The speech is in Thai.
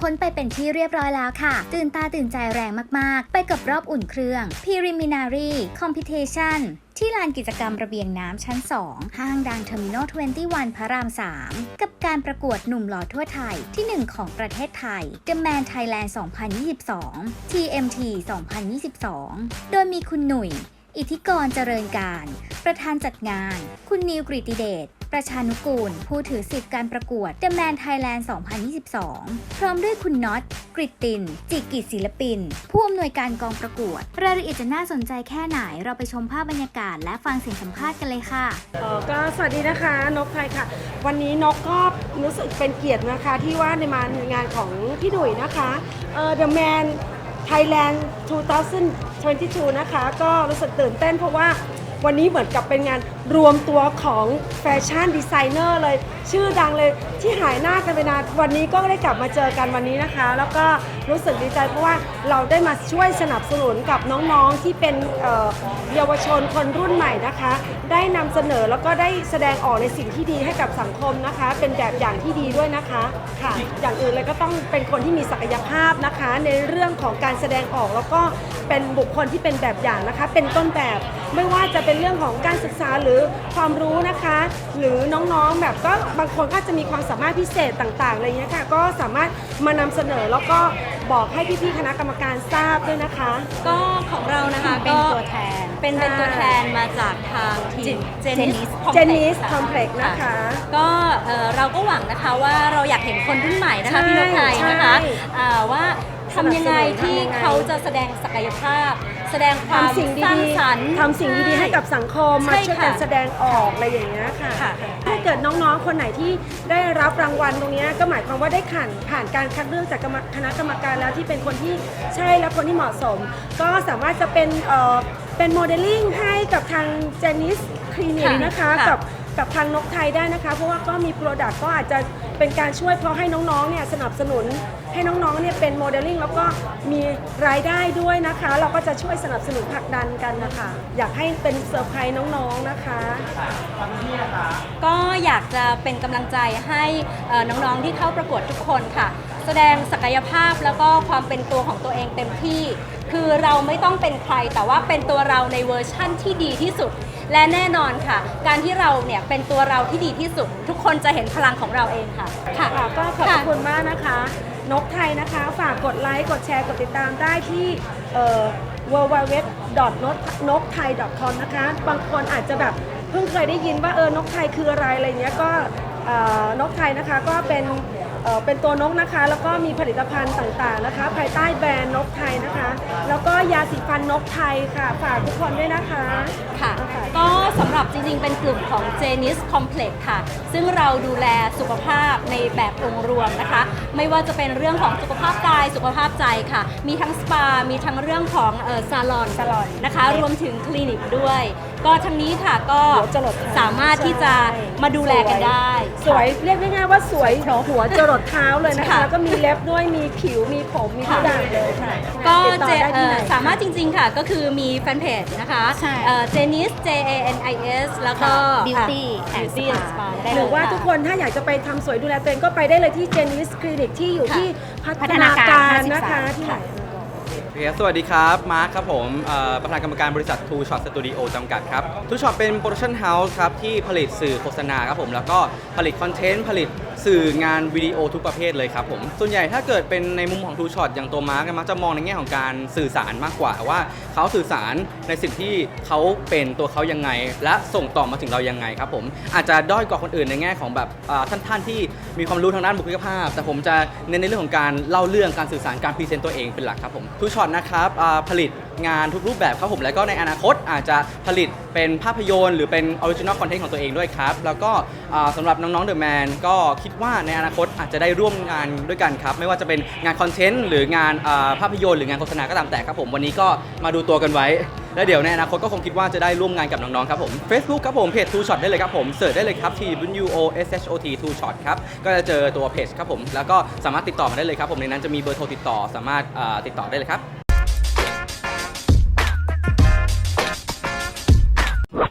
พ้นไปเป็นที่เรียบร้อยแล้วค่ะ ตื่นตาตื่นใจแรงมากๆ ไปกับรอบอุ่นเครื่อง Preliminary Competition ที่ลานกิจกรรมระเบียงน้ำชั้น 2 ห้างดัง Terminal 21 พระราม 3 กับการประกวดหนุ่มหล่อทั่วไทยที่ 1 ของประเทศไทย The Man Thailand 2022 TMT 2022 โดยมีคุณหนุ่ย อิทธิกรเจริญการ ประธานจัดงาน คุณนิวกริติเดช ประชานุกูล ผู้ถือสิทธิ์การประกวด The Man Thailand 2022 พร้อมด้วยคุณน็อตกริตติน จิกิจศิลปิน ผู้อำนวยการกองประกวด รายละเอียดจะน่าสนใจแค่ไหน เราไปชมภาพบรรยากาศและฟังเสียงสัมภาษณ์กันเลยค่ะ เอ่อก็สวัสดีนะคะนกไทยค่ะ วันนี้นกก็รู้สึกเป็นเกียรตินะคะ ที่ว่าในมางานของพี่ดุยนะคะเอ่อ The Man Thailand 2022 นะคะ ก็รู้สึกตื่นเต้นเพราะว่าวันนี้เหมือนกับเป็นงาน รวมตัวของแฟชั่นดีไซเนอร์เลย ชื่อดังเลยที่หายหน้ากันไปนานวันนี้ก็ได้กลับมาเจอกันวันนี้นะคะ แล้วก็รู้สึกดีใจเพราะว่าเราได้มาช่วยสนับสนุนกับน้องๆที่เป็นเยาวชนคนรุ่นใหม่นะคะ ได้นำเสนอแล้วก็ได้แสดงออกในสิ่งที่ดีให้กับสังคมนะคะ เป็นแบบอย่างที่ดีด้วยนะคะค่ะ อย่างอื่นเลยก็ต้องเป็นคนที่มีศักยภาพนะคะ ในเรื่องของการแสดงออกแล้วก็เป็นบุคคลที่เป็นแบบอย่างนะคะ เป็นต้นแบบไม่ว่าจะเป็นเรื่องของการศึกษาหรือความรู้นะคะ หรือน้องๆแบบก็บางคนก็จะมีความสามารถพิเศษต่างๆอะไรอย่างเงี้ยค่ะก็สามารถมานำเสนอแล้วก็บอกให้พี่ๆคณะกรรมการทราบด้วยนะคะ ก็ของเรานะคะเป็นก็ตัวแทนเป็นเป็นตัวแทนมาจากทางทีมเจนิสเจนิสคอมเพล็กซ์นะคะ ก็เอ่อเราก็หวังนะคะว่าเราอยากเห็นคนรุ่นใหม่นะคะใช่พี่นกไทยนะคะใช่อ่าว่าทำยังไงที่ทำยังไงเขาจะแสดงศักยภาพ แสดงความทำสิ่งสร้างดีสรรค์ ๆทำสิ่งดีๆให้กับสังคมใช่มาช่วยกันค่ะแสดงออกอะไรอย่างเงี้ยค่ะ ค่ะ ถ้าเกิดน้องๆ คนไหนที่ได้รับรางวัลตรงเนี้ยก็หมายความว่าได้ผ่านผ่านการคัดเลือกจากกรรมคณะกรรมการแล้วที่เป็นคนที่ใช่และคนที่เหมาะสม ก็สามารถจะเป็นเอ่อเป็นโมเดลลิ่งให้กับทางเจนิสคลินิกค่ะนะคะค่ะ กับ กับทางนกไทยได้นะคะ เพราะว่าก็มีโปรดักต์ก็อาจจะเป็นการช่วยเพราะให้น้องๆเนี่ยสนับสนุนให้น้องๆเนี่ยเป็นโมเดลลิ่งแล้วก็มีรายได้ด้วยนะคะ เราก็จะช่วยสนับสนุนผลักดันกันนะคะ อยากให้เป็นเซอร์ไพรส์น้องๆนะคะ ก็อยากจะเป็นกำลังใจให้เอ่อน้องๆที่เข้าประกวดทุกคนค่ะ แสดงศักยภาพแล้วก็ความเป็นตัวของตัวเองเต็มที่ คือเราไม่ต้องเป็นใครแต่ว่าเป็นตัวเราในเวอร์ชั่นที่ดีที่สุด และแน่นอนค่ะ การที่เราเนี่ยเป็นตัวเราที่ดีที่สุด ทุกคนจะเห็นพลังของเราเองค่ะค่ะค่ะก็ขอบค่ะ คุณมากนะคะ นกไทยนะคะ ฝากกดไลค์ กดแชร์ กดติดตามได้ที่เอ่อ www.nokthai.com นะคะ บางคนอาจจะแบบเพิ่งเคยได้ยินว่าเออนกไทยคืออะไรอะไรเงี้ยก็เอ่อนกไทยนะคะก็เป็น เอ่อเป็นตัวนกนะคะ แล้วก็มีผลิตภัณฑ์ต่างๆนะคะ ภายใต้แบรนด์นกไทยนะคะ แล้วก็ยาสีฟันนกไทยค่ะฝากทุกคนด้วยนะคะค่ะนะคะก็สำหรับจริงๆ เป็นกลุ่มของ j e n i s Complex ค่ะ ซึ่งเราดูแลสุขภาพในแบบองค์รวมนะคะ ไม่ว่าจะเป็นเรื่องของสุขภาพกายสุขภาพใจค่ะ มีทั้งสปา มีทั้งเรื่องของเออซาลอนซาลอนนะคะ รวมถึงคลินิกด้วยก็ทั้งนี้ค่ะก็หัวจรดเท้าสามารถที่จะใช่มาดูแลกันได้ สวยเรียกง่ายๆว่าสวยหัวจรดเท้าเลยนะคะค่ะ แล้วก็มีเล็บด้วยมีผิวมีผมมีทุกอย่างเลยค่ะก็ติดต่อเจได้ที่ไหนเอ่อสามารถจริงๆค่ะ ก็คือมีแฟนเพจนะคะใช่เจนิส J A N I S แล้วก็ Beauty and Beauty and Spa Spa ได้หเลรืย อว่าค่ะทุกคนถ้าอยากจะไปทำสวยดูแลตัวเองก็ไปได้เลยที่เจนิสคลินิกที่อยู่ค่ะที่พัพัฒฒนานาการการนะคะ สวัสดีครับ มาร์คครับผมประธานกรรมการบริษัท Two Shot Studio จำกัดครับ Two Shot เป็นโปรดักชั่นเฮาส์ครับ ที่ผลิตสื่อโฆษณาครับผม แล้วก็ผลิตคอนเทนต์ ผลิตสื่องานวิดีโอทุกประเภทเลยครับผม ส่วนใหญ่ถ้าเกิดเป็นในมุมของ Two Shot อย่างตัวมาร์คมักจะมองในแง่ของการสื่อสารมากกว่าว่าเขาสื่อสารในสิ่งที่เขาเป็นตัวเขายังไง และส่งต่อมาถึงเรายังไงครับผม อาจจะด้อยกว่าคนอื่นในแง่ของแบบอ่าท่านๆที่มีความรู้ทางด้านบุคลิกภาพ แต่ผมจะเน้นในเรื่องของการเล่าเรื่องการสื่อสารการพรีเซนต์ตัวเองเป็นหลักครับผมทูช็อตนะครับผลิตงานทุกรูปแบบครับผมแล้วก็ในอนาคตอาจจะผลิตเป็นภาพยนตร์หรือเป็นออริจินอลคอนเทนต์ของตัวเองด้วยครับ แล้วก็อ่าสำหรับน้องๆเดอะแมนก็คิดว่าในอนาคตอาจจะได้ร่วมงานด้วยกันครับ ไม่ว่าจะเป็นงานคอนเทนต์หรืองานภาพยนตร์หรืองานโฆษณาก็ตามแต่ครับผมวันนี้ก็มาดูตัวกันไว้ แล้วเดี๋ยวในอนาคตก็คงคิดว่าจะได้ร่วมงานกับน้องๆครับผม Facebook ครับผมเพจ Two Shot ได้เลยครับผมเสิร์ชได้เลยครับ T W O S H O T Two Shot ครับก็จะเจอตัวเพจครับผมแล้วก็สามารถติดต่อมาได้เลยครับผมในนั้นจะมีเบอร์โทรติดต่อสามารถติดต่อได้เลยครับ